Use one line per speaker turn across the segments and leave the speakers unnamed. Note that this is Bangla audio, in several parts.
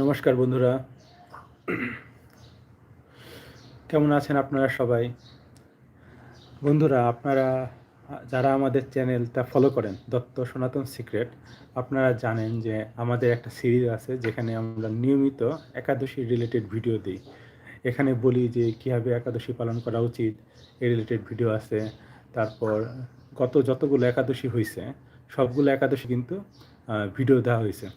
নমস্কার বন্ধুরা। কেমন আছেন আপনারা সবাই? বন্ধুরা, আপনারা, যারা আমাদের চ্যানেলটা ফলো করেন, দত্ত সনাতন সিক্রেট আপনারা জানেন যে আমাদের একটা সিরিজ আছে যেখানে আমরা নিয়মিত একাদশী রিলেটেড ভিডিও দিই। এখানে বলি যে কীভাবে একাদশী পালন করা উচিত এই রিলেটেড ভিডিও আছে, তারপর গত যতগুলো একাদশী হয়েছে সবগুলো একাদশী কিন্তু ভিডিও দেওয়া হয়েছে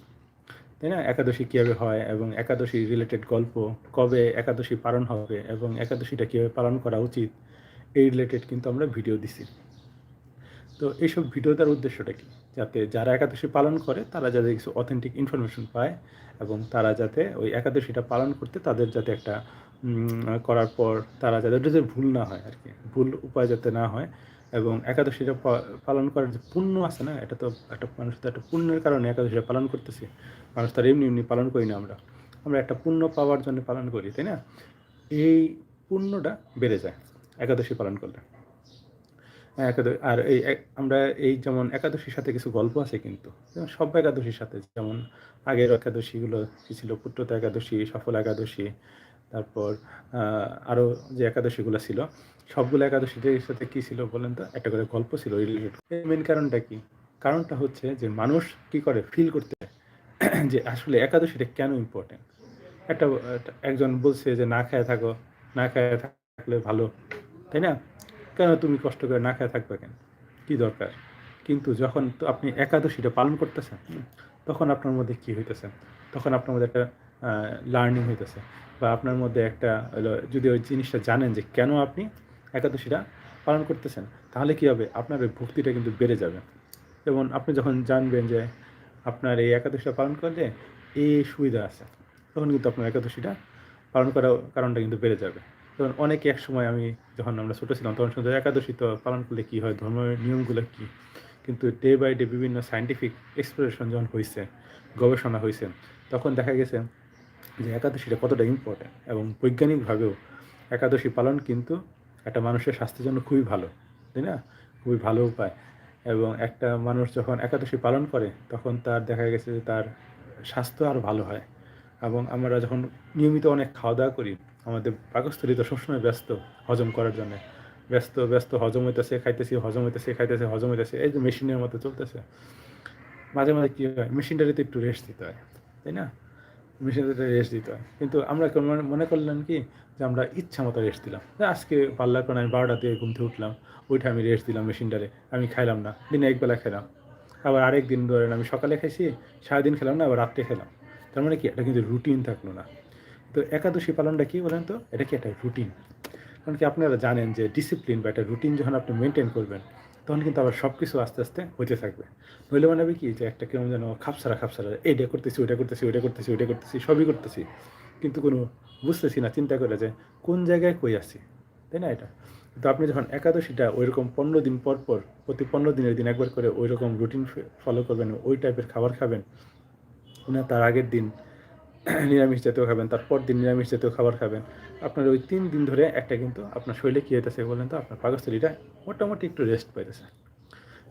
তাই না? একাদশী কীভাবে হয় এবং একাদশী রিলেটেড গল্প, কবে একাদশী পালন হবে এবং একাদশীটা কীভাবে পালন করা উচিত, এই রিলেটেড কিন্তু আমরা ভিডিও দিছি। তো এইসব ভিডিও দেওয়ার উদ্দেশ্যটা কি? যাতে যারা একাদশী পালন করে, তারা যাতে কিছু অথেন্টিক ইনফরমেশন পায় এবং তারা যাতে ওই একাদশীটা পালন করতে তাদের যাতে একটা করার পর তারা যাতে যাতে ভুল না হয় আর কি, ভুল উপায় যাতে না হয় এবং একাদশীটা পালন করার যে পুণ্য আছে না, এটা তো একটা মানুষ তো একটা পুণ্যের কারণে একাদশীটা পালন করতেছি, মানুষ তার এমনি এমনি পালন করি না আমরা। আমরা একটা পুণ্য পাওয়ার জন্য পালন করি, তাই না? এই পুণ্যটা বেড়ে যায় একাদশী পালন করলে। একাদশী, আর এই আমরা এই যেমন একাদশীর সাথে কিছু গল্প আছে কিন্তু সব একাদশীর সাথে, যেমন আগের একাদশীগুলো ছিল পুত্রতা একাদশী, সফল একাদশী তারপর আরও যে একাদশীগুলো ছিল, সবগুলো একাদশীদের সাথে কী ছিল বলেন তো? একটা করে গল্প ছিল রিলেটেড মেন কারণটা কি? কারণটা হচ্ছে যে মানুষ কি করে? ফিল করতে যে আসলে একাদশীটা কেন ইম্পর্টেন্ট একটা, একজন বলছে যে না খায় থাকো, না খায় থাকলে ভালো, তাই না? কেন তুমি কষ্ট করে না খায় থাকবে কেন? কী দরকার? কিন্তু যখন তো আপনি একাদশীটা পালন করতেছেন, তখন আপনার মধ্যে কি হইতেছে? তখন আপনার মধ্যে একটা লার্নিং হইতেছে। বা আপনার মধ্যে একটা যদি ওই জিনিসটা জানেন যে কেন আপনি একাদশীটা পালন করতেছেন, তাহলে কী হবে? আপনার ওই ভক্তিটা কিন্তু বেড়ে যাবে। এবং আপনি যখন জানবেন যে আপনার এই একাদশীটা পালন করলে এই সুবিধা আছে, তখন কিন্তু আপনার একাদশীটা পালন করার কারণটা কিন্তু বেড়ে যাবে। যেমন অনেকে এক সময় আমি যখন আমরা ছোটো ছিলাম, তখন শুনতে একাদশী তো পালন করলে কী হয় ধর্মের নিয়মগুলো কী? কিন্তু ডে বাই ডে বিভিন্ন সায়েন্টিফিক এক্সপ্লোরেশন যখন হয়েছে গবেষণা হয়েছে তখন দেখা গেছে যে একাদশীটা কতটা ইম্পর্ট্যান্ট এবং বৈজ্ঞানিকভাবেও একাদশী পালন কিন্তু একটা মানুষের স্বাস্থ্যের জন্য খুবই ভালো, তাই না? খুবই ভালো উপায়। এবং একটা মানুষ যখন একাদশী পালন করে, তখন তার দেখা গেছে যে তার স্বাস্থ্য আরও ভালো হয়। এবং আমরা যখন নিয়মিত অনেক খাওয়া দাওয়া করি, আমাদের পাকস্থলী তো সবসময় ব্যস্ত হজম করার জন্য। ব্যস্ত ব্যস্ত হজম হইতেছে, খাইতেছি, হজম হইতেছে, খাইতেছে, হজম হইতেছে, এই যে মেশিনের মতো চলতেছে। মাঝে মাঝে কী হয় মেশিনটারে তো একটু রেস্ট দিতে হয়, তাই না? মেশিনটারে রেস্ট দিতে হয়। কিন্তু আমরা মনে করলাম কি, যে আমরা ইচ্ছা মতো রেস্ট দিলাম আজকে পাল্লার কারণে আমি বারোটা দিয়ে ঘুম থেকে উঠলাম ওইটা আমি রেস্ট দিলাম মেশিনটারে আমি খাইলাম না, দিনে একবেলা খেলাম আবার আরেক দিন ধরেন আমি সকালে খাইছি, সারাদিন খেলাম না, আবার রাত্রে খেলাম। তার মানে কি, এটা কিন্তু রুটিন থাকল না। তো একাদশী পালনটা কি বলেন তো? এটা কি একটা রুটিন কারণ কি আপনারা জানেন যে ডিসিপ্লিন বা একটা রুটিন যখন আপনি মেনটেন করবেন তখন কিন্তু আবার সব কিছু আস্তে আস্তে হতে থাকবে। নইলে মানে কি যে একটা কেমন যেন খাপসারা খাপসারা এইটা করতেছি ওইটা করতেছি ওইটা করতেছি ওইটা করতেছি, সবই করতেছি। কিন্তু কোনো বুঝতেছি না, চিন্তা করে যে কোন জায়গায় কই আছি, তাই না এটা? তো আপনি যখন একাদশীটা ওই রকম পনেরো দিন পর পর, প্রতি পনেরো দিনের দিন একবার করে ওই রকম রুটিন ফলো করবেন, ওই টাইপের খাবার খাবেন, না তার আগের দিন নিরামিষ জাতীয় খাবেন তারপর দিন নিরামিষ জাতীয় খাবার খাবেন আপনার ওই তিন দিন ধরে একটা কিন্তু আপনার শরীরে কী হইতেছে বলেন তো? আপনার পাকস্থলীটা মোটামুটি একটু রেস্ট পাইতেছে।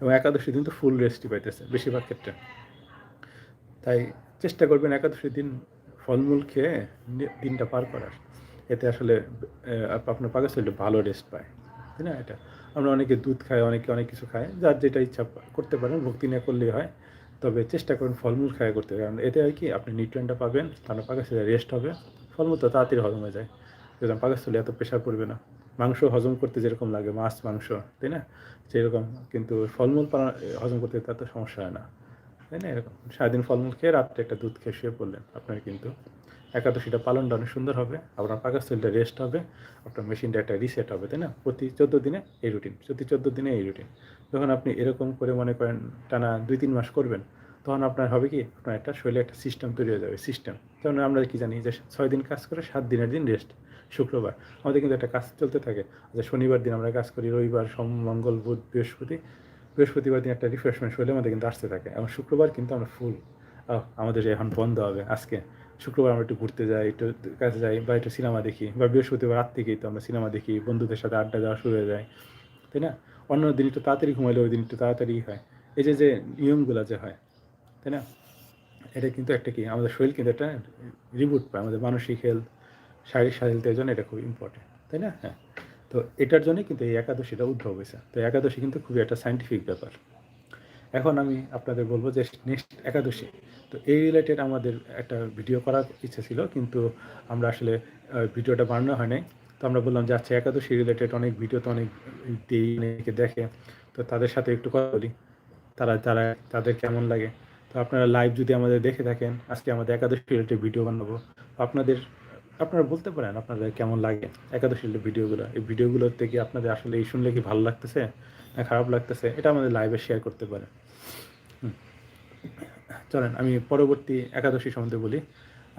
এবং একাদশী দিন তো ফুল রেস্টই পাইতেছে বেশিরভাগ ক্ষেত্রে। তাই চেষ্টা করবেন একাদশীর দিন ফলমূল খেয়ে দিনটা পার করার। এতে আসলে আপনার পাকস্থলীটা ভালো রেস্ট পায়। তাই না এটা? আমরা অনেকে দুধ খাই, অনেকে অনেক কিছু খায় যার যেটা ইচ্ছা করতে পারেন, ভক্তি না করলেই হয়। তবে চেষ্টা করুন ফলমূল খাওয়া করতে। কারণ এতে হয় কি, আপনি নিউট্রিয়েন্টটা পাবেন আপনার পাকস্থলী রেস্ট হবে, ফলমূল তো তাড়াতাড়ি হজম হয়ে যায়। যেরকম পাকস্থলী এত প্রেশার পড়বে না। মাংস হজম করতে যেরকম লাগে, মাছ, মাংস, তাই না? সেরকম কিন্তু ফলমূল হজম করতে তার তো সমস্যা হয় না, তাই না? এরকম সারাদিন ফলমূল খেয়ে রাত্রে একটা দুধ খেয়ে শুয়ে পড়লেন আপনার কিন্তু একাদশীটা পালনটা অনেক সুন্দর হবে, আপনার পাকস্থলীটা রেস্ট হবে, আপনার মেশিনটা একটা রিসেট হবে, তাই না? প্রতি চোদ্দ দিনে এই রুটিন প্রতি চোদ্দ দিনে এই রুটিন যখন আপনি এরকম করে মনে করেন টানা দুই তিন মাস করবেন, তখন আপনার হবে কি? আপনার একটা শরীরে একটা সিস্টেম তৈরি হয়ে যাবে সিস্টেম যেমন আমরা কি জানি যে ছয় দিন কাজ করে সাত দিনের দিন রেস্ট শুক্রবার। আমাদের কিন্তু একটা কাজ চলতে থাকে যে শনিবার দিন আমরা কাজ করি, রবিবার, সোম, মঙ্গল, বুধ, বৃহস্পতি। বৃহস্পতিবার দিন একটা রিফ্রেশমেন্ট শরীরের আমাদের কিন্তু আসতে থাকে এবং শুক্রবার কিন্তু আমরা ফুল আমাদের এখন বন্ধ হবে, আজকে। শুক্রবার আমরা একটু ঘুরতে যাই, একটু কাছে যাই, বা একটু সিনেমা দেখি, বা বৃহস্পতিবার রাত থেকেই তো আমরা সিনেমা দেখি, বন্ধুদের সাথে আড্ডা দেওয়া শুরু হয়ে যায়, তাই না? অন্য দিন একটু তাড়াতাড়ি ঘুমাইলে ওই দিন একটু তাড়াতাড়ি হয়। এই যে যে নিয়মগুলো যে হয়, তাই না? এটা কিন্তু একটা কি, আমাদের শরীর কিন্তু একটা রিবুট পায়, আমাদের মানসিক হেলথ শারীরিক স্বাস্থ্যের জন্য এটা খুব ইম্পর্টেন্ট তাই না? হ্যাঁ। তো এটার জন্যই কিন্তু এই একাদশীটা উদ্ভব হয়েছে। তো একাদশী কিন্তু খুবই একটা সাইন্টিফিক ব্যাপার। এখন আমি আপনাদের বলব যে নেক্সট একাদশী তো এই রিলেটেড আমাদের একটা ভিডিও করার ইচ্ছে ছিল কিন্তু আমরা আসলে ভিডিওটা বানানো হয় নাই। তো আমরা বললাম যে আচ্ছা একাদশী রিলেটেড অনেক ভিডিও তো অনেক দিই অনেকে দেখে। তো তাদের সাথে একটু কথা বলি তারা তারা তাদের কেমন লাগে। তো আপনারা লাইভ যদি আমাদের দেখে থাকেন আজকে আমাদের একাদশী রিলেটেড ভিডিও বানাবো। আপনাদের আপনারা বলতে পারেন আপনাদের কেমন লাগে একাদশী রিলেটেড ভিডিওগুলো। এই ভিডিওগুলোর থেকে আপনাদের আসলে এই শুনলে কি ভালো লাগতেছে, না খারাপ লাগতেছে, এটা আমাদের লাইভে শেয়ার করতে পারেন। চলেন, আমি পরবর্তী একাদশী সম্বন্ধে বলি।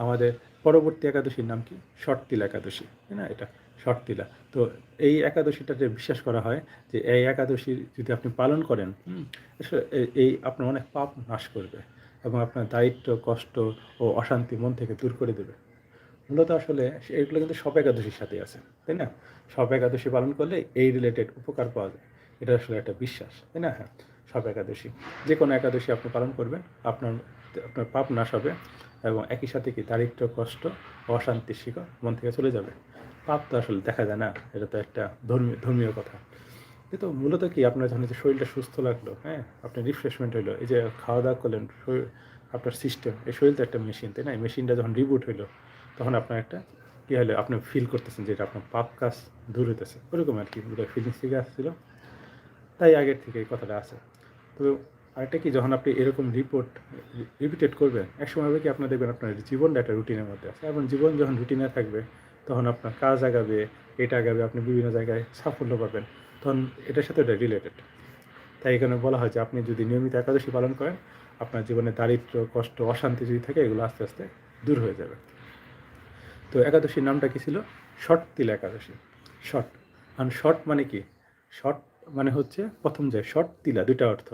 আমাদের পরবর্তী একাদশীর নাম কি? শর্তিলা একাদশী, তাই না এটা? শর্তিলা তো এই একাদশীটাতে বিশ্বাস করা হয় যে এই একাদশী যদি আপনি পালন করেন এই আপনার অনেক পাপ নাশ করবে এবং আপনার দায়িত্ব, কষ্ট ও অশান্তি মন থেকে দূর করে দেবে। মূলত আসলে এগুলো কিন্তু সব একাদশীর সাথে আছে, তাই না? সব একাদশী পালন করলে এই রিলেটেড উপকার পাওয়া যায়। এটা আসলে একটা বিশ্বাস, তাই না? হ্যাঁ সব একাদশী। যে কোনো একাদশী আপনি পালন করবেন, আপনার আপনার পাপ নাশ হবে এবং একই সাথে কি দারিদ্র, কষ্ট ও অশান্তির শিকড় মন থেকে চলে যাবে। পাপ তো আসলে দেখা যায় না, এটা তো একটা ধর্মীয় ধর্মীয় কথা। কিন্তু মূলত কি আপনার যখন যে শরীরটা সুস্থ লাগল হ্যাঁ আপনার রিফ্রেশমেন্ট হলো এই যে খাওয়া দাওয়া করলেন, শরীর আপনার সিস্টেম এই শরীর তো একটা মেশিন তাই না? মেশিনটা যখন রিবুট হলো তখন আপনার একটা কী হলো? আপনি ফিল করতেছেন যেটা আপনার পাপ কাজ দূর হইতেছে। ওরকম আর কি ফিলিংস থেকে আসছিল। তাই আগের থেকে এই কথাটা আছে। তো আরেকটা কি, যখন আপনি এরকম রিপোর্ট রিপিটেড করবেন, একসময় হবে কি আপনার দেখবেন আপনার জীবনটা একটা রুটিনের মধ্যে আছে। এবং জীবন যখন রুটিনে থাকবে, তখন আপনার কাজ আগাবে, এটা আগাবে, আপনি বিভিন্ন জায়গায় সাফল্য পাবেন। তখন এটার সাথে এটা রিলেটেড তাই এখানে বলা হয় যে আপনি যদি নিয়মিত একাদশী পালন করেন, আপনার জীবনে দারিদ্র, কষ্ট, অশান্তি যদি থাকে, এগুলো আস্তে আস্তে দূর হয়ে যাবে। তো একাদশীর নামটা কি ছিল? শর্ট তিলা একাদশী। শর্ট আর শর্ট মানে কি? শর্ট মানে হচ্ছে প্রথম যে শর্ট তিলা, দুইটা অর্থ।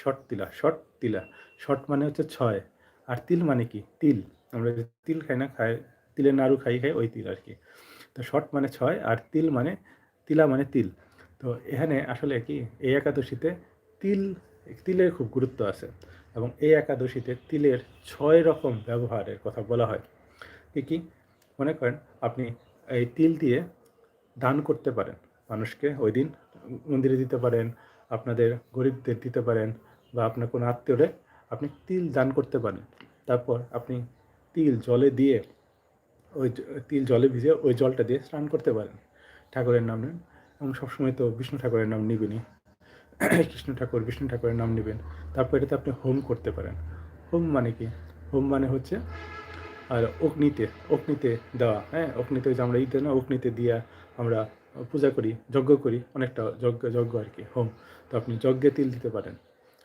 Shattila Shattila. শর্ট মানে হচ্ছে ছয়। আর তিল মানে কি? তিল। আমরা তিল খাই না, খাই, তিলের নাড়ু খাই খাই ওই তিল আর কি। তো শর্ট মানে ছয় আর তিল মানে তিলা মানে তিল। তো এখানে আসলে কি? এই একাদশীতে তিল, তিলের খুব গুরুত্ব আছে এবং এই একাদশীতে তিলের ছয় রকম ব্যবহারের কথা বলা হয়। কি কি? মনে করেন আপনি এই তিল দিয়ে দান করতে পারেন। মানুষকে ওই দিন মন্দিরে দিতে পারেন, আপনাদের গরিবদের দিতে পারেন বা আপনার কোনো আত্মীয়রে আপনি তিল দান করতে পারেন। তারপর আপনি তিল জলে দিয়ে ওই তিল জলে ভিজে ওই জলটা দিয়ে স্নান করতে পারেন। ঠাকুরের নাম নেন এবং সবসময় তো বিষ্ণু ঠাকুরের নাম নিবেনই। কৃষ্ণ ঠাকুর, বিষ্ণু ঠাকুরের নাম নেবেন। তারপর এটাতে আপনি হোম করতে পারেন। হোম মানে কি? হোম মানে হচ্ছে আর অগ্নিতে অগ্নিতে দেওয়া হ্যাঁ? অগ্নিতে যে আমরা ঈদে না অগ্নিতে দিয়া আমরা পূজা করি যজ্ঞ করি অনেকটা যজ্ঞ যজ্ঞ আর কি হোম। তো আপনি যজ্ঞে তিল দিতে পারেন।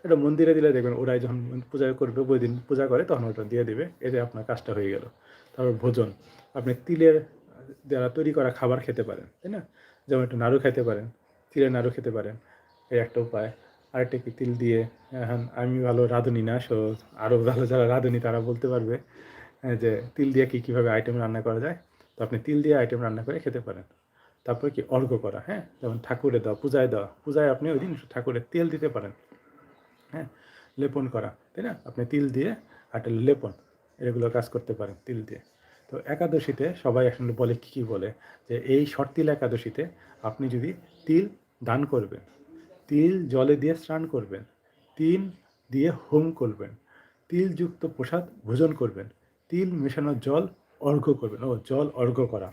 এটা মন্দিরে দিলে দেখবেন ওরাই যখন পূজা করবে ওই দিন পূজা করে তখন ওটা দিয়ে দেবে এতে আপনার কাজটা হয়ে গেল। তারপর ভোজন আপনি তিলের দ্বারা তৈরি করা খাবার খেতে পারেন তাই না? যেমন একটু নাড়ু খেতে পারেন তিলের নাড়ু খেতে পারেন এই একটা উপায়। আরেকটা কি তিল দিয়ে এখন আমি ভালো রাঁধুনি না সো আরও ভালো যারা রাঁধুনি তারা বলতে পারবে। হ্যাঁ, যে তিল দিয়ে কী কীভাবে আইটেম রান্না করা যায়, তো আপনি তিল দিয়ে আইটেম রান্না করে খেতে পারেন। তারপরে কি অর্ঘ করা হ্যাঁ? যেমন ঠাকুরে দেওয়া, পূজায় দেওয়া, পূজায় আপনি ওই দিন ঠাকুরের তেল দিতে পারেন হ্যাঁ? লেপন করা, তাই না? আপনি তিল দিয়ে একটা লেপন, এগুলো কাজ করতে পারেন তিল দিয়ে। তো একাদশীতে সবাই আসলে বলে কী কী বলে, যে এই শর্তিল একাদশীতে আপনি যদি তিল দান করবেন, তিল জলে দিয়ে স্নান করবেন, তিল দিয়ে হোম করবেন, তিলযুক্ত প্রসাদ ভোজন করবেন তিল মেশানো জল অর্ঘ্য করবেন। ও, জল অর্ঘ্য করা।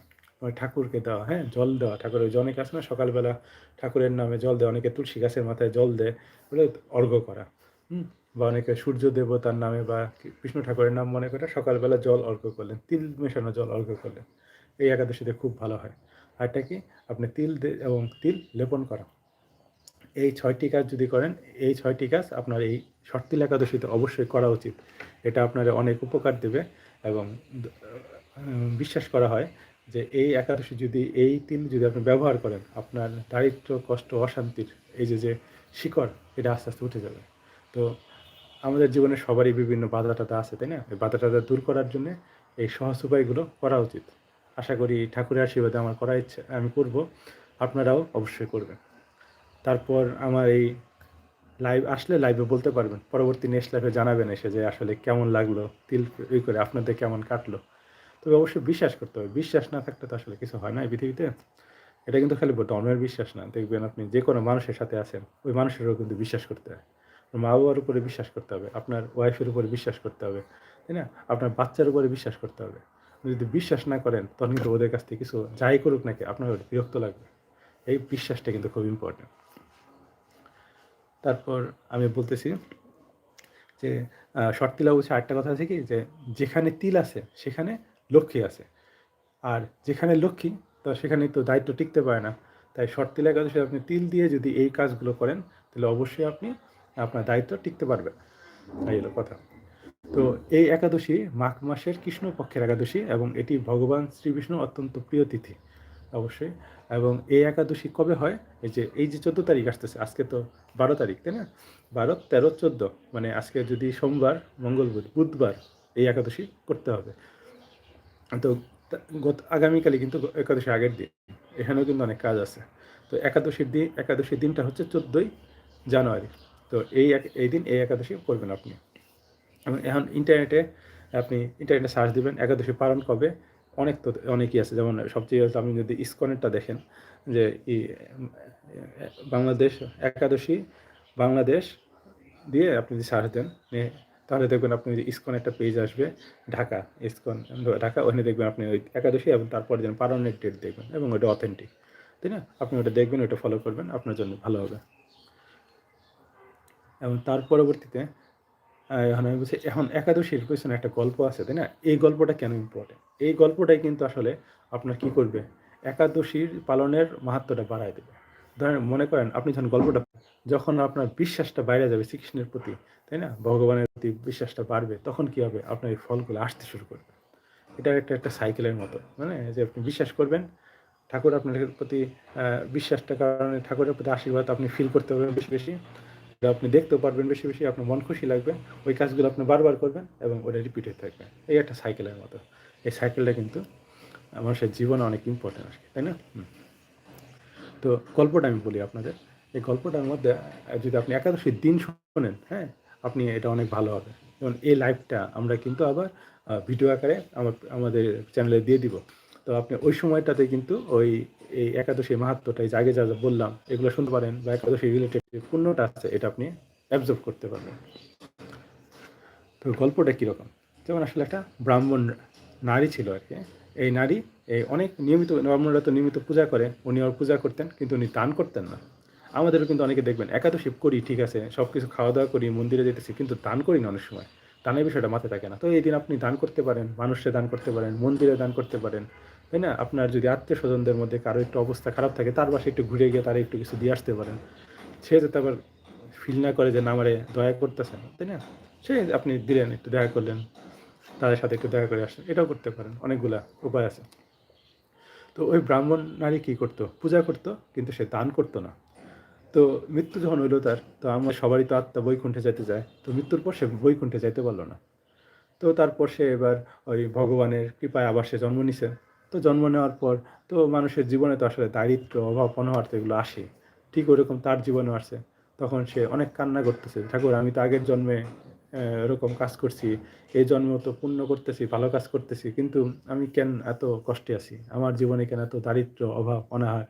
ঠাকুরকে দেওয়া হ্যাঁ? জল দেওয়া। ঠাকুরের অনেকে আছে না, সকালবেলা ঠাকুরের নামে জল দেয়, অনেকে তুলসী গাছের মাথায় জল দেয় বলে অর্ঘ্য করা। হুম? বা অনেকে সূর্য দেবতার নামে বা কৃষ্ণ ঠাকুরের নাম মনে করে সকালবেলা জল অর্ঘ্য করলেন, তিল মেশানো জল অর্ঘ্য করলেন। এই একাদশীতে খুব ভালো হয়। আর এটা কি? আপনি তিল এবং তিল লেপন করা। এই ছয়টি কাজ যদি করেন, এই ছয়টি কাজ আপনার এই শর্তিল একাদশীতে অবশ্যই করা উচিত। এটা আপনার অনেক উপকার দেবে এবং বিশ্বাস করা হয় যে এই একাদশী যদি, এই তিল যদি আপনি ব্যবহার করেন, আপনার দারিদ্র, কষ্ট, অশান্তির এই যে যে শিকড়, এটা আস্তে আস্তে উঠে যাবে। তো আমাদের জীবনে সবারই বিভিন্ন বাধা টাধা আছে, তাই না? এই বাধা টাধা দূর করার জন্য এই সহজ উপায়গুলো করা উচিত। আশা করি ঠাকুরের আশীর্বাদে আমার করা ইচ্ছে, আমি করব। আপনারাও অবশ্যই করবেন। তারপর আমার এই লাইভ আসলে লাইভে বলতে পারবেন। পরবর্তী নেক্সট লাইভে জানাবেন এসে যে আসলে কেমন লাগল, তিল ই করে আপনাদের কেমন কাটলো। তবে অবশ্যই বিশ্বাস করতে হবে। বিশ্বাস না থাকলে তো আসলে কিছু হয় না এই পৃথিবীতে। এটা কিন্তু খালি ধর্মের বিশ্বাস না। দেখবেন আপনি যে কোনো মানুষের সাথে আছেন, ওই মানুষেরও কিন্তু বিশ্বাস করতে হয়। মা বাবার উপরে বিশ্বাস করতে হবে, আপনার ওয়াইফের উপরে বিশ্বাস করতে হবে, তাই না? আপনার বাচ্চার উপরে বিশ্বাস করতে হবে। যদি বিশ্বাস না করেন, তখন কিন্তু ওদের কাছ থেকে কিছু যাই করুক নাকি আপনার বিরক্ত লাগবে। এই বিশ্বাসটা কিন্তু খুব ইম্পর্টেন্ট তারপর আমি বলতেছি যে শর্ট তিলা বলছে আরেকটা কথা আছে কি? যে, যেখানে তিল আছে, সেখানে লক্ষ্মী আছে। আর যেখানে লক্ষ্মী, তো সেখানে তো দায়িত্ব টিকতে পারে না। তাই শর্ট তিল একাদশী আপনি তিল দিয়ে যদি এই কাজগুলো করেন, তাহলে অবশ্যই আপনি আপনার দায়িত্ব টিকতে পারবেন এই হলো কথা। তো এই একাদশী মাঘ মাসের কৃষ্ণ পক্ষের একাদশী এবং এটি ভগবান শ্রীবিষ্ণু অত্যন্ত প্রিয় তিথি। অবশ্যই। এবং এই একাদশী কবে হয়? এই যে এই যে চোদ্দ তারিখ আসতেছে, আজকে তো বারো তারিখ, তাই না? বারো, তেরো, চোদ্দ মানে আজকে যদি সোমবার, মঙ্গল বুধ, বুধবার এই একাদশী করতে হবে। তো গত, আগামীকালই কিন্তু একাদশী আগের দিন, এখানেও কিন্তু অনেক কাজ আছে। তো একাদশীর দিন, একাদশীর দিনটা হচ্ছে চোদ্দোই জানুয়ারি। তো এই এক, এই দিন এই একাদশী করবেন আপনি। এখন ইন্টারনেটে আপনি ইন্টারনেটে সার্চ দিবেন, একাদশী পালন কবে? অনেক তো অনেকই আছে। যেমন সবচেয়ে আপনি যদি ইস্কনেরটা দেখেন, যে ই, বাংলাদেশ একাদশী, বাংলাদেশ দিয়ে আপনি যদি সার্চ দেন তাহলে দেখবেন আপনি যে ইস্কন একটা পেজ আসবে, ঢাকা, ইস্কন, ঢাকা, ওখানে দেখবেন আপনি ওই একাদশী এবং তারপরে যেন পালনের ডেট দেখবেন এবং ওটা অথেন্টিক তাই না? আপনি ওটা দেখবেন ওটা ফলো করবেন, আপনার জন্য ভালো হবে। এবং তার পরবর্তীতে এখন আমি বলছি, এখন একাদশীর পেছনে একটা গল্প আছে, তাই না? এই গল্পটা কেন ইম্পর্টেন্ট এই গল্পটাই কিন্তু আসলে আপনার কি করবে? একাদশীর পালনের মাহাত্মটা বাড়ায় দেবে। ধরেন, মনে করেন আপনি যখন গল্পটা, যখন আপনার বিশ্বাসটা বাইরে যাবে শ্রীকৃষ্ণের প্রতি, তাই না? ভগবানের প্রতি বিশ্বাসটা বাড়বে, তখন কি হবে? আপনার এই ফলগুলো আসতে শুরু করবে। এটা একটা একটা সাইকেলের মতো মানে যে আপনি বিশ্বাস করবেন, ঠাকুর আপনার প্রতি বিশ্বাসটার কারণে ঠাকুরের প্রতি আশীর্বাদ আপনি ফিল করতে পারবেন বেশি বেশি। আপনি দেখতেও পারবেন বেশি বেশি, আপনার মন খুশি লাগবে। ওই কাজগুলো আপনি বারবার করবেন এবং ওটা রিপিট হতে থাকবে। এই একটা সাইকেলের মতো। এই সাইকেলটা কিন্তু মানুষের জীবনে অনেক ইম্পর্টেন্ট আর তাই না? তো গল্পটা আমি বলি আপনাদের। এই গল্পটার মধ্যে যদি আপনি একাদশীর দিন শোনেন হ্যাঁ আপনি এটা অনেক ভালো হবে। যেমন এই লাইভটা আমরা কিন্তু আবার ভিডিও আকারে আমার, আমাদের চ্যানেলে দিয়ে দিব। তো আপনি ওই সময়টাতে কিন্তু ওই এই একাদশী মাহাত্মটা, এই আগে যা যা বললাম, এগুলো শুনতে পারেন বা একাদশী রিলেটেড যে আছে, এটা আপনি অ্যাবজর্ভ করতে পারবেন। তো গল্পটা কীরকম? যেমন আসলে একটা ব্রাহ্মণ নারী ছিল আর কি। এই নারী, এই অনেক নিয়মিত, ব্রাহ্মণরা তো নিয়মিত পূজা করে উনি ওর পূজা করতেন, কিন্তু উনি দান করতেন না। আমাদেরও কিন্তু অনেকে দেখবেন, একাদশী করি, ঠিক আছে সব কিছু খাওয়া দাওয়া করি, মন্দিরে যেতেছি, কিন্তু দান করি না অনেক সময়। দানের বিষয়টা মাথায় থাকে না। তো এই দিন আপনি দান করতে পারেন, মানুষে দান করতে পারেন, মন্দিরে দান করতে পারেন তাই না? আপনার যদি আত্মীয় স্বজনদের মধ্যে কারও একটু অবস্থা খারাপ থাকে, তার বাসে একটু ঘুরে গিয়ে তারা একটু কিছু দিয়ে আসতে পারেন। সে যাতে আবার ফিল না করে যে না আমারে দয়া করতেছেন তাই না? সে আপনি দিলেন, একটু দেখা করলেন, তাদের সাথে একটু দেখা করে আসেন এটাও করতে পারেন। অনেকগুলা উপায় আছে। তো ওই ব্রাহ্মণ নারী কী করতো? পূজা করতো, কিন্তু সে দান করতো না। তো মৃত্যু যখন হইল তার, তো আমার সবারই তো আত্মা বৈকুণ্ঠে যেতে যায়, তো মৃত্যুর পর সে বৈকুণ্ঠে যাইতে পারল না। তো তারপর সে এবার ওই ভগবানের কৃপায় আবার সে জন্ম নিছে। তো জন্ম নেওয়ার পর তো মানুষের জীবনে তো আসলে দারিদ্র অভাব অনহার তো এগুলো আসে। ঠিক ওরকম তার জীবনে আসছে তখন সে অনেক কান্না করতেছে, ঠাকুর, আমি তো আগের জন্মে এরকম কাজ করছি, এই জন্ম তো পূর্ণ করতেছি, ভালো কাজ করতেছি, কিন্তু আমি কেন এত কষ্টে আছি? আমার জীবনে কেন এত দারিদ্র অভাব, অনাহার?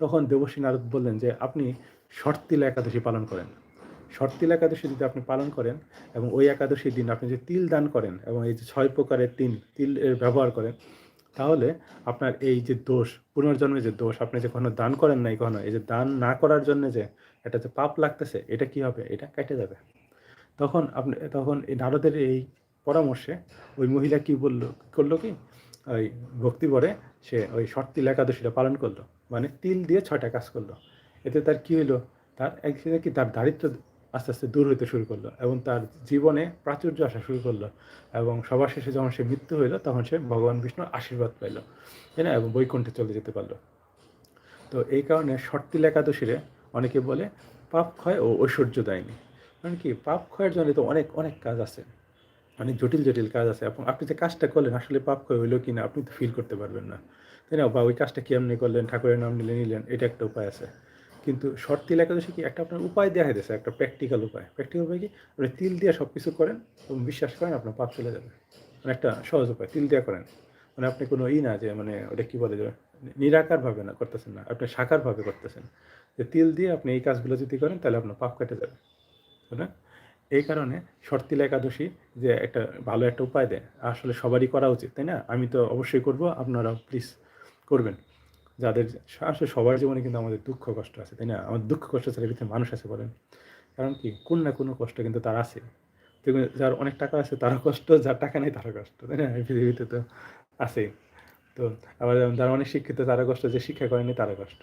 তখন দেবশ্রী নারদ বললেন যে, আপনি শর্তিলা একাদশী পালন করেন। শর্তিলা একাদশী যদি আপনি পালন করেন এবং ওই একাদশীর দিন আপনি যে তিল দান করেন এবং এই যে ছয় প্রকারের তিল এর ব্যবহার করেন তাহলে আপনার এই যে দোষ পুনর্জন্মে যে দোষ, আপনি যে কখনো দান করেন নাই কখনো, এই যে দান না করার জন্য যে এটা যে পাপ লাগতেছে, এটা কি হবে? এটা কেটে যাবে। তখন আপনি, তখন এই নারদের এই পরামর্শে ওই মহিলা কি বলল করল কি? ওই ভক্তি পরে সে ওই তিল একাদশীটা পালন করল। মানে তিল দিয়ে ছয়টা কাজ করল। এতে তার কি হইল? তার একদিনে কি তার দারিদ্র আস্তে আস্তে দূর হইতে শুরু করল এবং তার জীবনে প্রাচুর্য আসা শুরু করল এবং সবার শেষে যখন সে মৃত্যু হইল, তখন সে ভগবান বিষ্ণুর আশীর্বাদ পাইল, তাই না? এবং বৈকুণ্ঠে চলে যেতে পারল। তো এই কারণে শর্তিল একাদশীরে অনেকে বলে, পাপ ক্ষয় ও ঐশ্বর্য দেয়নি। কারণ কি, পাপ ক্ষয়ের জন্য তো অনেক অনেক কাজ আছে। অনেক জটিল জটিল কাজ আছে। এবং আপনি যে কাজটা করলেন, আসলে পাপ ক্ষয় হইল কি না আপনি তো ফিল করতে পারবেন না, তাই না? বা ওই কাজটা কেমনি করলেন, ঠাকুরের নাম নিলে নিলেন, এটা একটা উপায় আছে। কিন্তু শর্ট তিল একাদশী কি, একটা আপনার উপায় দেওয়া হয়েছে একটা প্র্যাকটিক্যাল উপায়। প্র্যাকটিক্যাল উপায় কি, আপনি তিল দিয়ে সব কিছু করেন এবং বিশ্বাস করেন আপনার পাপ চলে যাবে। মানে একটা সহজ উপায়, তিল দেওয়া করেন। মানে আপনি কোনো ই না যে মানে ওটা কী বলে যে, নিরাকারভাবে না, করতেছেন না, আপনি সাকারভাবে করতেছেন। যে তিল দিয়ে আপনি এই কাজগুলো যদি করেন, তাহলে আপনার পাপ কেটে যাবে। না? এই কারণে শর্তিল একাদশী যে একটা ভালো একটা উপায় দেয়, আসলে সবারই করা উচিত, তাই না? আমি তো অবশ্যই করব আপনারা প্লিজ করবেন। যাদের আসলে সবার জীবনে কিন্তু আমাদের দুঃখ, কষ্ট আছে, তাই না? আমাদের দুঃখ, কষ্ট ছাড়া পৃথিবীতে মানুষ আছে বলেন। কারণ কি? কোন না কোনো কষ্ট কিন্তু তার আছে। যার অনেক টাকা আছে, তারও কষ্ট, যার টাকা নেই, তারও কষ্ট, তাই না? পৃথিবীতে তো আছেই। তো আবার যারা অনেক শিক্ষিত তারা কষ্ট, যে শিক্ষা করেনি তারা কষ্ট।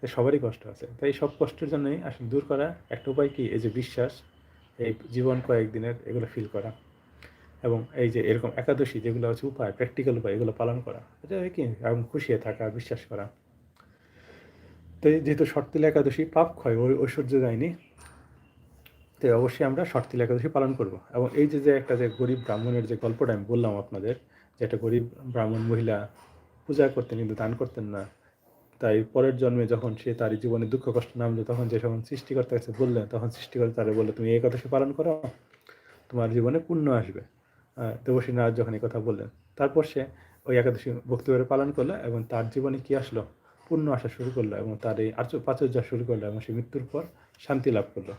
তাই সবারই কষ্ট আছে। তাই সব কষ্টের জন্যই আসলে দূর করা একটা উপায় কি? এই যে বিশ্বাস, এই জীবন কয়েকদিনের, এগুলো ফিল করা। এবং এই যে এরকম একাদশী যেগুলো হচ্ছে উপায় প্র্যাকটিক্যাল উপায়, এগুলো পালন করা, এটা কি? এবং খুশিয়ে থাকা, বিশ্বাস করা। তো যেহেতু শর্তিল একাদশী, পাপ ক্ষয় ওই ঐশ্বর্য যায়নি, তো অবশ্যই আমরা শর্তিল একাদশী পালন করব। এবং এই যে যে একটা যে গরিব ব্রাহ্মণের যে গল্পটা আমি বললাম আপনাদের, যে একটা গরিব ব্রাহ্মণ মহিলা পূজা করতেন কিন্তু দান করতেন না, তাই পরের জন্মে যখন সে তার জীবনে দুঃখ কষ্ট নামলো, তখন যে যখন সৃষ্টিকর্তা কাছে বললেন, তখন সৃষ্টিকর্তা তারা বলল, তুমি এই একাদশী পালন করো, তোমার জীবনে পুণ্য আসবে। দেবশ্রী নারাজ যখন এই কথা বললেন, তারপর সে ওই একাদশী ভক্তিভাবে পালন করল এবং তার জীবনে কি আসলো? পুণ্য আসা শুরু করল এবং তার এই প্রাচুর্য শুরু করল এবং সে মৃত্যুর পর শান্তি লাভ করল।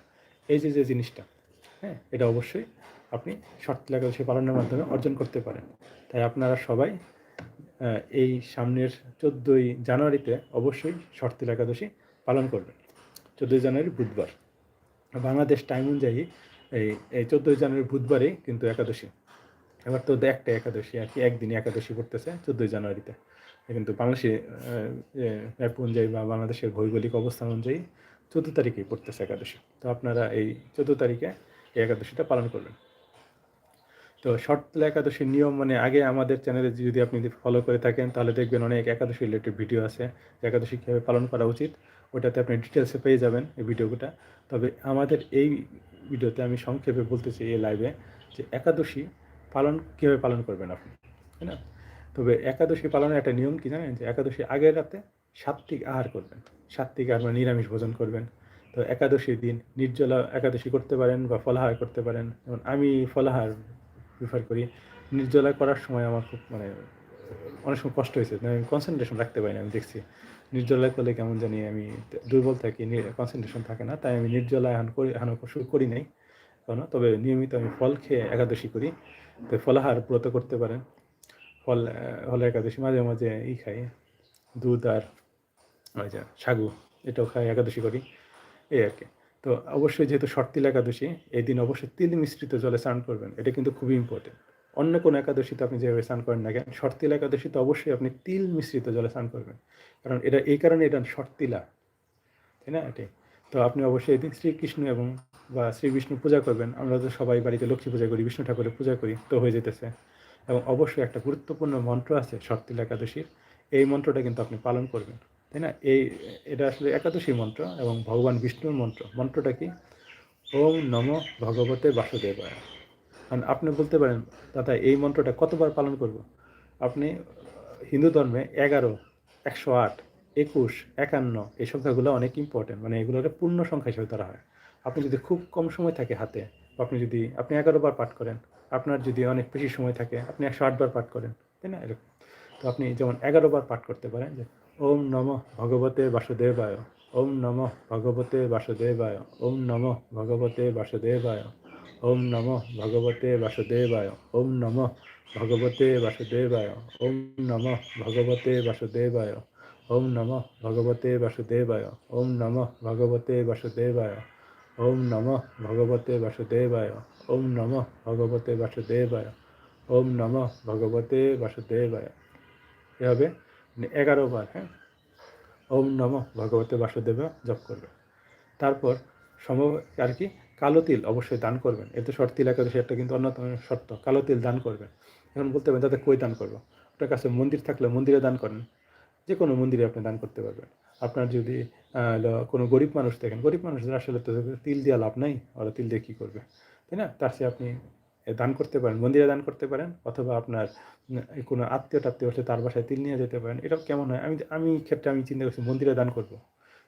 এই যে যে জিনিসটা হ্যাঁ এটা অবশ্যই আপনি শর্ত একাদশী পালনের মাধ্যমে অর্জন করতে পারেন। তাই আপনারা সবাই এই সামনের চোদ্দোই জানুয়ারিতে অবশ্যই শর্তিল একাদশী পালন করবেন। চোদ্দোই জানুয়ারি বুধবার। বাংলাদেশ টাইম অনুযায়ী এই চোদ্দোই জানুয়ারি বুধবারে কিন্তু একাদশী। এবার তো একটা একাদশী আর কি একদিনই একাদশী পড়তেছে, চোদ্দোই জানুয়ারিতে। কিন্তু বাংলাদেশি ম্যাপ অনুযায়ী বা বাংলাদেশের ভৌগোলিক অবস্থান অনুযায়ী চোদ্দ তারিখেই পড়তেছে একাদশী। তো আপনারা এই চোদ্দ তারিখে এই একাদশীটা পালন করবেন। তো শর্ট একাদশীর নিয়ম মানে আগে আমাদের চ্যানেলে যদি আপনি ফলো করে থাকেন, তাহলে দেখবেন অনেক একাদশী রিলেটেড ভিডিও আছে। একাদশী কীভাবে পালন করা উচিত, ওটাতে আপনি ডিটেলসে পেয়ে যাবেন এই ভিডিওটা তবে আমাদের এই ভিডিওতে আমি সংক্ষেপে বলতেছি এই লাইভে যে একাদশী পালন, কীভাবে পালন করবেন আপনি, তাই না? তবে একাদশী পালনের একটা নিয়ম কি জানেন? যে একাদশী আগের রাতে সাত্বিক আহার করবেন। সাত্বিক আহার মানে নিরামিষ ভোজন করবেন। তো একাদশীর দিন নির্জলা একাদশী করতে পারেন বা ফলাহার করতে পারেন। যেমন আমি ফলাহার প্রিফার করি। নির্জলা করার সময় আমার খুব মানে অনেক সময় কষ্ট হয়েছে। মানে আমি কনসেন্ট্রেশন রাখতে পারি না, আমি দেখছি। নির্জলা করলে কেমন জানি আমি দুর্বল থাকি কনসেন্ট্রেশন থাকে না। তাই আমি নির্জলা এখন করি এখন শুরু করি নাই কোনো তবে নিয়মিত আমি ফল খেয়ে একাদশী করি। ফলাহার ব্রত করতে পারেন। ফল হলে একাদশী মাঝে মাঝে ই খাই। দুধ আর সাগু, এটাও খাই, একাদশী করি, এই আর কি। তো অবশ্যই যেহেতু শর্তিল একাদশী, এই দিন অবশ্যই তিল মিশ্রিত জলে স্নান করবেন। এটা কিন্তু খুবই ইম্পর্টেন্ট অন্য কোনো একাদশীতে আপনি যেভাবে স্নান করেন না কেন শর্তিল একাদশীতে অবশ্যই আপনি তিল মিশ্রিত জলে স্নান করবেন। কারণ এটা, এই কারণে এটা শর্তিলা তাই না? এটাই। তো আপনি অবশ্যই এদিন শ্রীকৃষ্ণ এবং বা শ্রী বিষ্ণু পূজা করবেন, আমরা তো সবাই বাড়িতে লক্ষ্মী পূজা করি, বিষ্ণু ঠাকুরের পূজা করি, তো হয়ে যেতেছে। এবং অবশ্যই একটা গুরুত্বপূর্ণ মন্ত্র আছে শর্তিল একাদশীর। এই মন্ত্রটা কিন্তু আপনি পালন করবেন, তাই না? এই, এটা আসলে একাদশী মন্ত্র এবং ভগবান বিষ্ণুর মন্ত্র। মন্ত্রটা কি? ওম নম ভগবতে বাসুদেবায়। কারণ আপনি বলতে পারেন, দাদা, এই মন্ত্রটা কতবার পালন করব? আপনি হিন্দু ধর্মে এগারো, একশো আট, একুশ, একান্ন, এই সংখ্যাগুলো অনেক ইম্পর্টেন্ট মানে এগুলোর পূর্ণ সংখ্যা হিসেবে ধরা হয়। আপনি যদি খুব কম সময় থাকে হাতে, আপনি যদি, আপনি এগারো বার পাঠ করেন, আপনার যদি অনেক বেশি সময় থাকে, আপনি একশো আটবার পাঠ করেন, তাই না? এরকম। তো আপনি যেমন এগারো বার পাঠ করতে পারেন যে, ওম নম ভগবতে বাসুদেবায়, ওম নম ভগবতে বাসুদেবায়, ওম নম ভগবতে বাসুদেবায়, ওম নম ভগবতে বাসুদেবায়, ওম নম ভগবতে বাসুদেবায়, ওম নম ভগবতে বাসুদেবায়, ওম নম ভগবতে বাসুদেবায়, ওম নম ভগবতে বাসুদেবায় ওম নম ভগবতে বাসুদেবায়। ওম নম ভগবতে বাসুদেবায়। ওম নম ভগবতে বাসুদেবায়। এভাবে এগারো বার হ্যাঁ? ওম নম ভগবতে বাসুদেব জপ করবে। তারপর সম্ভব আর কি? কালো তিল অবশ্যই দান করবেন। এতে শর্ত তিল একাদশী, একটা কিন্তু অন্যতম শর্ত। কালো তিল দান করবেন। এখন বলতে পারেন তাতে কই দান করব? ওটার কাছে মন্দির থাকলে মন্দিরে দান করেন। যে কোনো মন্দিরে আপনি দান করতে পারবেন। আপনার যদি কোনো গরিব মানুষ দেখেন, গরিব মানুষদের আসলে তো তিল দেওয়া লাভ নাই, ওরা তিল দিয়ে কী করবে? তাই না? তার সে আপনি দান করতে পারেন, মন্দিরে দান করতে পারেন, অথবা আপনার কোনো আত্মীয় টাত্মীয় হলে তার বাসায় তিল নিয়ে যেতে পারেন। এটা কেমন হয়? আমি আমি ক্ষেত্রে আমি চিন্তা করছি, মন্দিরে দান করব।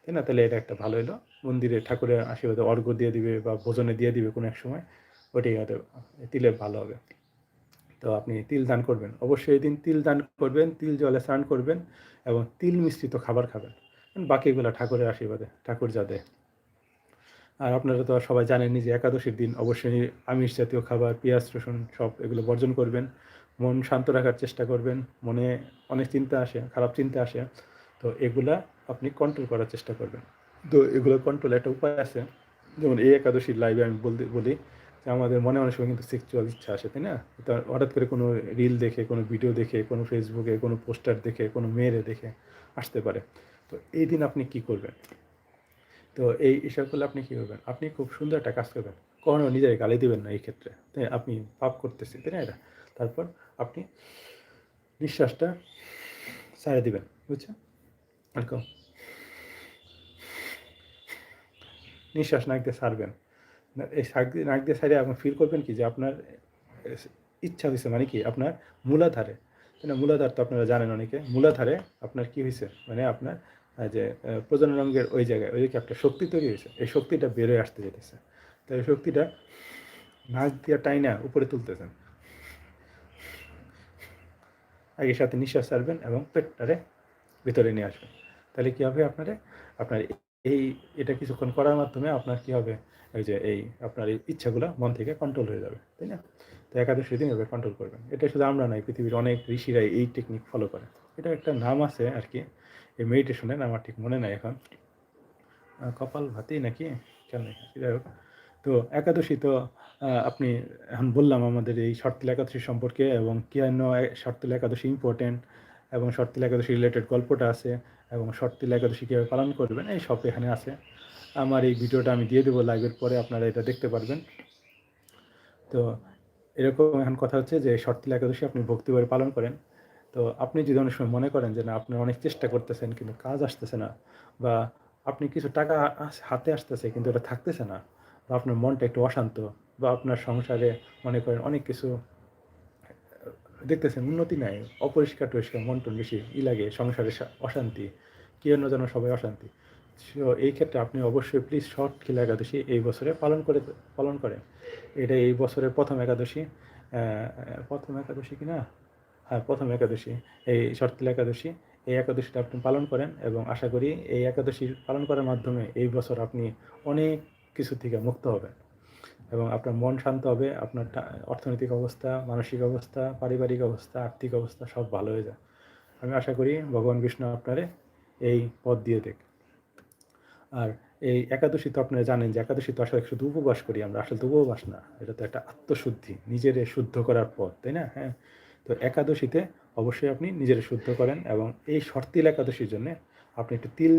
তাই না? তাহলে এটা একটা ভালো হলো মন্দিরে ঠাকুরের আশীর্বাদে অর্ঘ্য দিয়ে দিবে বা ভোজনে দিয়ে দিবে কোনো এক সময়, ওটাই হয়তো তিলে ভালো হবে। তো আপনি তিল দান করবেন। অবশ্যই এই দিন তিল দান করবেন, তিল জলে স্নান করবেন এবং তিল মিশ্রিত খাবার খাবেন। বাকিগুলো ঠাকুরের আশীর্বাদে, ঠাকুর যা দেয় আর আপনারা তো সবাই জানেনই যে একাদশীর দিন অবশ্যই আমিষ জাতীয় খাবার, পেঁয়াজ, রসুন সব এগুলো বর্জন করবেন। মন শান্ত রাখার চেষ্টা করবেন, মনে অনেক চিন্তা আসে, খারাপ চিন্তা আসে, তো এগুলা আপনি কন্ট্রোল করার চেষ্টা করবেন। তো এগুলো কন্ট্রোল একটা উপায় আছে, যেমন এই একাদশীর লাইভে আমি বলতে বলি যে আমাদের মনে অনেক সময় কিন্তু সেক্সুয়াল ইচ্ছা আসে, তাই না? তো হঠাৎ করে কোনো রিল দেখে, কোনো ভিডিও দেখে, কোনো ফেসবুকে কোনো পোস্টার দেখে, কোনো মেয়েরে দেখে আসতে পারে। তো এই দিন আপনি কি করবেন? তো এই হিসাব করলে আপনি কী করবেন? আপনি খুব সুন্দর একটা কাজ করবেন। কখনো নিজের গালি দিবেন না এই ক্ষেত্রে। তাই আপনি পাপ করতেছি তাই না এটা? তারপর আপনি নিঃশ্বাসটা ছাড়ে দিবেন, বুঝছেন? এরকম। নিঃশ্বাস নাক দিয়ে ছাড়বেন। এই শাক নাক দিয়ে ছাড়িয়ে আপনি ফিল করবেন কি? যে আপনার ইচ্ছা হয়েছে মানে কি? আপনার মূলাধারে। না, মূলাধার তো আপনারা জানেন অনেকে। মূলাধারে আপনার কি হয়েছে? মানে আপনার যে প্রজনন রঙের ওই জায়গায়, ওই দিকে একটা শক্তি তৈরি হয়েছে, এই শক্তিটা বেরোয় আসতে যেতেছে। তাই এই শক্তিটা নাক দিয়ে টাইনা উপরে তুলতেছেন। আগে সাথে নিঃশ্বাস ছাড়বেন এবং পেটটারে ভিতরে নিয়ে আসবেন। তাহলে কী হবে আপনারে? আপনার এই, এটা কিছুক্ষণ করার মাধ্যমে আপনার কী হবে? এই যে এই আপনার এই ইচ্ছাগুলো মন থেকে কন্ট্রোল হয়ে যাবে, তাই না? তো একাদশী দিন এভাবে কন্ট্রোল করবেন। এটা শুধু আমরা নয়, পৃথিবীর অনেক ঋষিরা এই টেকনিক ফলো করে। এটা একটা নাম আছে আর কি, এই মেডিটেশনের আমার ঠিক মনে নাই এখন। কপাল ভাতি নাকি? নেই যাই হোক। তো একাদশী তো আপনি এখন বললাম আমাদের এই শর্তিল একাদশী সম্পর্কে এবং কেন শর্তিল একাদশী ইম্পর্টেন্ট এবং শর্তিল একাদশী রিলেটেড গল্পটা আছে এবং শর্তিল একাদশী কীভাবে পালন করবেন, এই সব এখানে আছে। আমার এই ভিডিওটা আমি দিয়ে দেবো লাইভের পরে, আপনারা এটা দেখতে পারবেন। তো এরকম এখন কথা হচ্ছে যে শর্তিল একাদশী আপনি ভক্তিভাবে পালন করেন। তো আপনি যদি অনেক সময় মনে করেন যে, না আপনি অনেক চেষ্টা করতেছেন, কিন্তু কাজ আসতেছে না, বা আপনি কিছু টাকা হাতে আসতেছে, কিন্তু এটা থাকতেছে না, বা আপনার মনটা একটু অশান্ত, বা আপনার সংসারে মনে করেন অনেক কিছু দেখতেছেন, উন্নতি নাই অপরিষ্কার টরিষ্কার মন টন বেশি ই লাগে, সংসারে অশান্তি, কি জন্য যেন সবাই অশান্তি। এই ক্ষেত্রে আপনি অবশ্যই প্লিজ শর্ট খিলা একাদশী এই বছরে পালন করে, পালন করেন। এটা এই বছরের প্রথম একাদশী প্রথম একাদশী কিনা হ্যাঁ প্রথম একাদশী। এই শর্তিল একাদশী, এই একাদশীটা আপনি পালন করেন এবং আশা করি এই একাদশী পালন করার মাধ্যমে এই বছর আপনি অনেক কিছু থেকে মুক্ত হবেন এবং আপনার মন শান্ত হবে, আপনার অর্থনৈতিক অবস্থা, মানসিক অবস্থা, পারিবারিক অবস্থা, আর্থিক অবস্থা সব ভালো হয়ে যায় আমি আশা করি ভগবান বিষ্ণু আপনারে এই পথ দিয়ে দেখ। আর এই একাদশী তো আপনারা জানেন যে একাদশী তো আসলে শুধু উপবাস করি আমরা, আসলে তো উপবাস না। এটা তো একটা আত্মশুদ্ধি, নিজের শুদ্ধ করার পথ, তাই না? হ্যাঁ? তো একাদশীতে অবশ্যই আপনি নিজের শুদ্ধ করেন এবং এই শর্তিল একাদশীর জন্য আপনি একটু তিল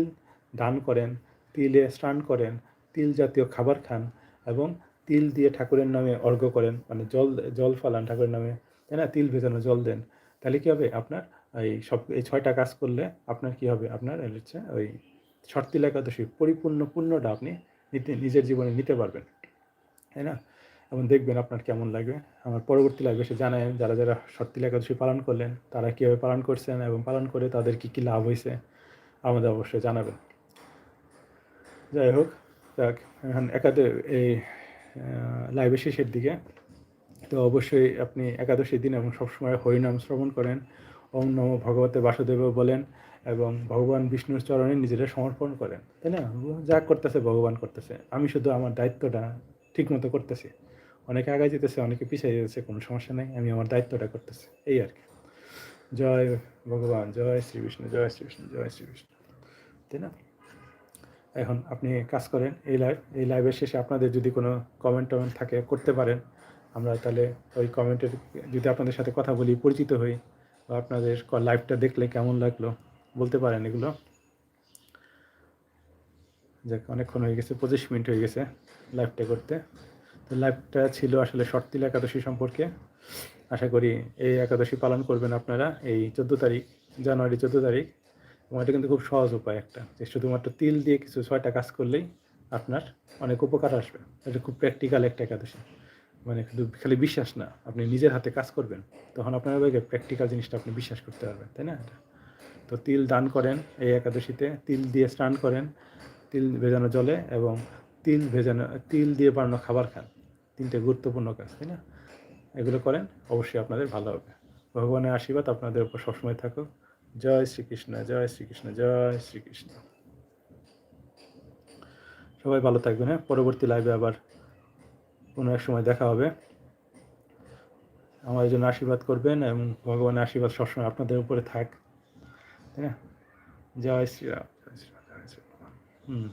দান করেন, তিলে স্নান করেন, তিল জাতীয় খাবার খান এবং তিল দিয়ে ঠাকুরের নামে অর্ঘ্য করেন মানে জল জল ফালান ঠাকুরের নামে, তাই না? তিল ভেজানো জল দেন। তাহলে কী হবে? আপনার এই সব, এই ছয়টা কাজ করলে আপনার কী হবে? আপনার হচ্ছে ওই শর্তিল একাদশী পরিপূর্ণ পূর্ণটা আপনি নিতে, নিজের জীবনে নিতে পারবেন, তাই না? এবং দেখবেন আপনার কেমন লাগবে। আমার পরবর্তী লাগবে সে জানায়, যারা যারা শর্তিল একাদশী পালন করলেন, তারা কীভাবে পালন করছেন এবং পালন করে তাদের কী কী লাভ হয়েছে, আমাদের অবশ্যই জানাবেন। যাই হোক, যাক, এখন একাদে, এই লাইভে শেষের দিকে। তো অবশ্যই আপনি একাদশীর দিন এবং সবসময় হরিনাম শ্রবণ করেন। ওম নম ভগবতে বাসুদেব বলেন এবং ভগবান বিষ্ণুর চরণে নিজেরা সমর্পণ করেন। তাই না? যা করতেছে ভগবান করতেছে। আমি শুধু আমার দায়িত্বটা ঠিকমতো করতেছি। অনেকে আগায় যেতেছে, অনেকে পিছিয়ে যেতেছে কোনো সমস্যা নেই, আমি আমার দায়িত্বটা করতেছি। এই আর কি। জয় ভগবান, জয় শ্রীবিষ্ণু জয় শ্রীবিষ্ণু জয় শ্রীবিষ্ণু তাই না? এখন আপনি কাজ করেন, এই লাইভ এই লাইভের শেষে আপনাদের যদি কোনো কমেন্ট টমেন্ট থাকে, করতে পারেন। আমরা তাহলে ওই কমেন্টের যদি আপনাদের সাথে কথা বলি, পরিচিত হই, বা আপনাদের লাইভটা দেখলে কেমন লাগল বলতে পারেন এগুলো। যাক, অনেকক্ষণ হয়ে গেছে, পঁচিশ মিনিট হয়ে গেছে লাইভটা করতে। তো লাইভটা ছিল আসলে শর্তিল একাদশী সম্পর্কে। আশা করি এই একাদশী পালন করবেন আপনারা এই চোদ্দ তারিখ, জানুয়ারি চোদ্দ তারিখ। এবং এটা কিন্তু খুব সহজ উপায় একটা, যে শুধুমাত্র তিল দিয়ে কিছু ছয়টা কাজ করলেই আপনার অনেক উপকার আসবে। এটা খুব প্র্যাকটিক্যাল একটা একাদশী। মানে শুধু খালি বিশ্বাস না, আপনি নিজের হাতে কাজ করবেন, তখন আপনার প্র্যাকটিক্যাল জিনিসটা আপনি বিশ্বাস করতে পারবেন, তাই না? এটা তো তিল দান করেন এই একাদশীতে। তিল দিয়ে স্নান করেন, তিল ভেজানো জলে এবং তিল ভেজানো, তিল দিয়ে বানানো খাবার খান। তিনটে গুরুত্বপূর্ণ কাজ, তাই না? এগুলো করেন, অবশ্যই আপনাদের ভালো হবে। ভগবানের আশীর্বাদ আপনাদের উপর সবসময় থাকুক। জয় শ্রীকৃষ্ণ জয় শ্রীকৃষ্ণ জয় শ্রীকৃষ্ণ। সবাই ভালো থাকবেন হ্যাঁ? পরবর্তী লাইভে আবার কোনো এক সময় দেখা হবে। আমার জন্য আশীর্বাদ করবেন এবং ভগবানের আশীর্বাদ সবসময় আপনাদের উপরে থাক। তাই না জয় শ্রীরাম জয় শ্রীরাম জয় শ্রীরাম হুম